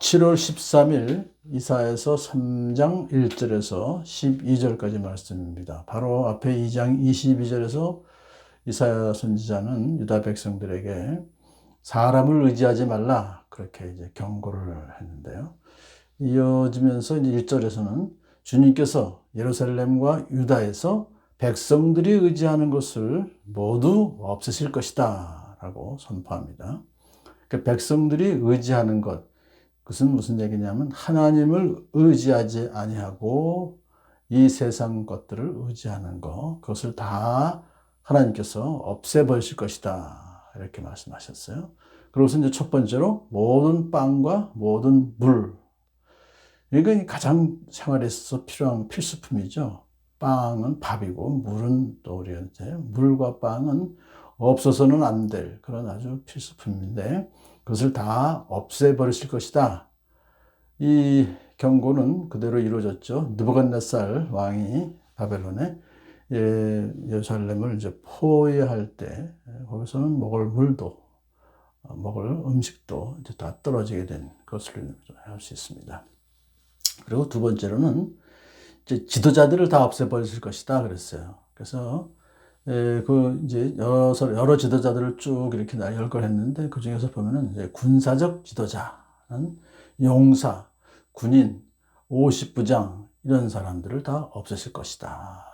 7월 13일 이사에서 3장 1절에서 12절까지 말씀입니다. 바로 앞에 2장 22절에서 이사야 선지자는 유다 백성들에게 사람을 의지하지 말라 그렇게 이제 경고를 했는데요. 이어지면서 이제 1절에서는 주님께서 예루살렘과 유다에서 백성들이 의지하는 것을 모두 없애실 것이다 라고 선포합니다. 그 백성들이 의지하는 것, 그것은 무슨 얘기냐면 하나님을 의지하지 아니하고 이 세상 것들을 의지하는 것, 그것을 다 하나님께서 없애버리실 것이다. 이렇게 말씀하셨어요. 그리고서 이제 첫 번째로 모든 빵과 모든 물. 이건 가장 생활에 있어서 필요한 필수품이죠. 빵은 밥이고 물은 또 우리한테 물과 빵은 없어서는 안 될 그런 아주 필수품인데 그것을 다 없애버리실 것이다. 이 경고는 그대로 이루어졌죠. 느부갓네살 왕이 바벨론에 예, 예루살렘을 이제 포위할 때 거기서는 먹을 물도 먹을 음식도 이제 다 떨어지게 된 것을 할수 있습니다. 그리고 두 번째로는 이제 지도자들을 다 없애버리실 것이다 그랬어요. 그래서 예, 그 이제 여러, 여러 지도자들을 쭉 이렇게 열거했는데 그 중에서 보면은 이제 군사적 지도자는 용사, 군인, 50부장 이런 사람들을 다 없애실 것이다.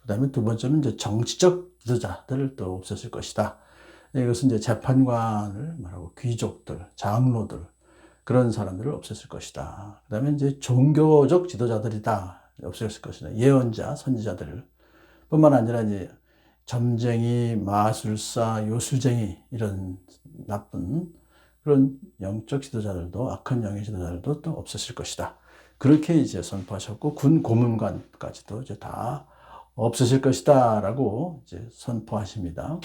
그 다음에 두 번째는 이제 정치적 지도자들을 또 없애실 것이다. 이것은 이제 재판관을 말하고 귀족들, 장로들 그런 사람들을 없애실 것이다. 그 다음에 이제 종교적 지도자들이다. 없애실 것이다. 예언자, 선지자들 뿐만 아니라 이제 점쟁이, 마술사, 요술쟁이 이런 나쁜 그런 영적 지도자들도 악한 영의 지도자들도 또 없으실 것이다. 그렇게 이제 선포하셨고 군 고문관까지도 이제 다 없으실 것이다라고 이제 선포하십니다.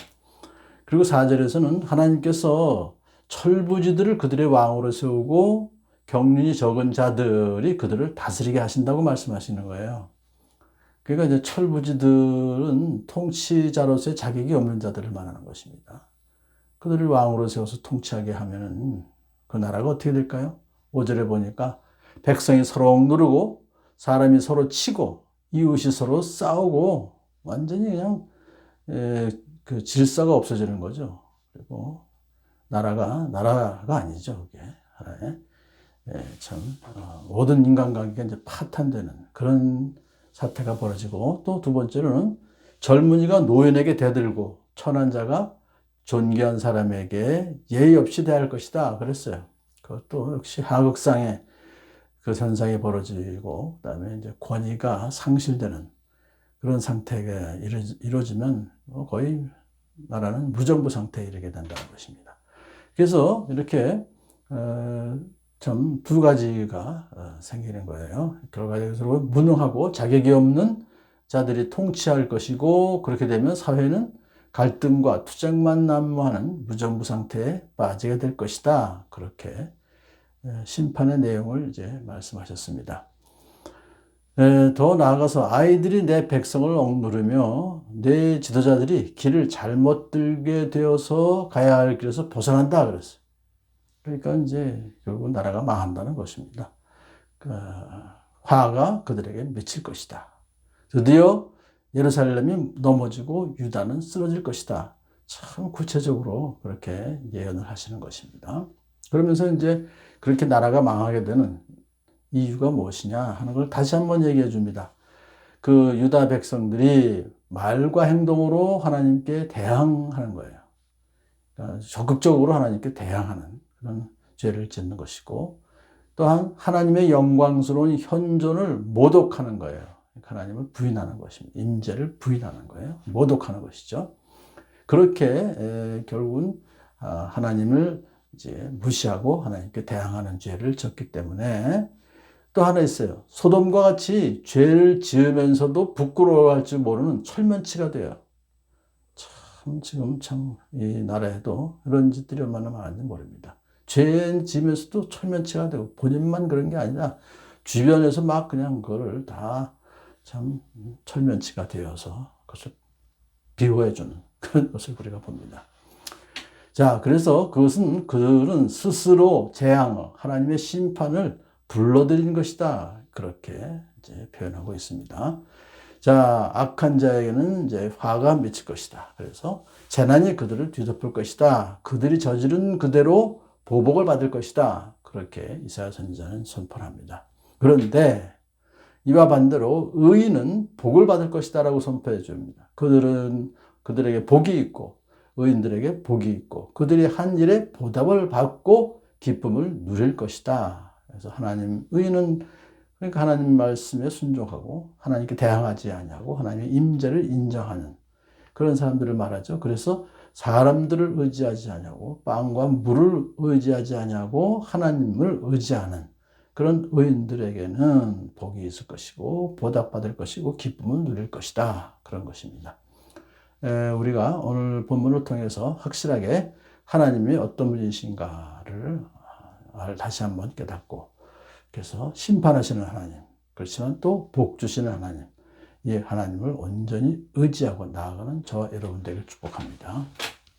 그리고 4절에서는 하나님께서 철부지들을 그들의 왕으로 세우고 경륜이 적은 자들이 그들을 다스리게 하신다고 말씀하시는 거예요. 그러니까 이제 철부지들은 통치자로서의 자격이 없는 자들을 말하는 것입니다. 그들을 왕으로 세워서 통치하게 하면은 그 나라가 어떻게 될까요? 5절에 보니까 백성이 서로 억누르고 사람이 서로 치고 이웃이 서로 싸우고 완전히 그냥 에, 그 질서가 없어지는 거죠. 그리고 나라가 나라가 아니죠. 그게 하나의 예, 참 어, 모든 인간관계가 이제 파탄되는 그런 사태가 벌어지고 또 두 번째로는 젊은이가 노인에게 대들고 천한 자가 존귀한 사람에게 예의 없이 대할 것이다 그랬어요. 그것도 역시 하극상의 그 현상이 벌어지고 그다음에 이제 권위가 상실되는 그런 상태가 이루어지면 뭐 거의 나라는 무정부 상태에 이르게 된다는 것입니다. 그래서 이렇게 어, 참 두 가지가 어, 생기는 거예요. 결과적으로 무능하고 자격이 없는 자들이 통치할 것이고 그렇게 되면 사회는 갈등과 투쟁만 난무하는 무정부 상태에 빠지게 될 것이다. 그렇게 심판의 내용을 이제 말씀하셨습니다. 더 나아가서 아이들이 내 백성을 억누르며 내 지도자들이 길을 잘못 들게 되어서 가야 할 길에서 벗어난다 그랬어요. 그러니까 이제 결국 나라가 망한다는 것입니다. 그 화가 그들에게 미칠 것이다. 드디어 예루살렘이 넘어지고 유다는 쓰러질 것이다. 참 구체적으로 그렇게 예언을 하시는 것입니다. 그러면서 이제 그렇게 나라가 망하게 되는 이유가 무엇이냐 하는 걸 다시 한번 얘기해 줍니다. 그 유다 백성들이 말과 행동으로 하나님께 대항하는 거예요. 그러니까 적극적으로 하나님께 대항하는 죄를 짓는 것이고 또한 하나님의 영광스러운 현존을 모독하는 거예요. 하나님을 부인하는 것입니다. 임재를 부인하는 거예요. 모독하는 것이죠. 그렇게 에, 결국은 아, 하나님을 이제 무시하고 하나님께 대항하는 죄를 졌기 때문에 또 하나 있어요. 소돔과 같이 죄를 지으면서도 부끄러워할 줄 모르는 철면치가 돼요. 참 지금 참 이 나라에도 이런 짓들이 얼마나 많은지 모릅니다. 죄 지면서도 철면치가 되고 본인만 그런 게 아니라 주변에서 막 그냥 그거를 다 참 철면치가 되어서 그것을 비호해주는 그런 것을 우리가 봅니다. 자, 그래서 그것은 그들은 스스로 재앙, 하나님의 심판을 불러들이는 것이다. 그렇게 이제 표현하고 있습니다. 자, 악한 자에게는 이제 화가 미칠 것이다. 그래서 재난이 그들을 뒤덮을 것이다. 그들이 저지른 그대로 보복을 받을 것이다. 그렇게 이사야 선지자는 선포합니다. 그런데 이와 반대로 의인은 복을 받을 것이다라고 선포해 줍니다. 그들은 그들에게 복이 있고 의인들에게 복이 있고 그들이 한 일에 보답을 받고 기쁨을 누릴 것이다. 그래서 하나님 의인은 그러니까 하나님 말씀에 순종하고 하나님께 대항하지 아니하고 하나님의 임재를 인정하는 그런 사람들을 말하죠. 그래서 사람들을 의지하지 아니하고 빵과 물을 의지하지 아니하고 하나님을 의지하는 그런 의인들에게는 복이 있을 것이고 보답받을 것이고 기쁨을 누릴 것이다. 그런 것입니다. 에, 우리가 오늘 본문을 통해서 확실하게 하나님이 어떤 분이신가를 아, 다시 한번 깨닫고 그래서 심판하시는 하나님 그렇지만 또 복 주시는 하나님 이 하나님을 온전히 의지하고 나아가는 저와 여러분 되길 축복합니다.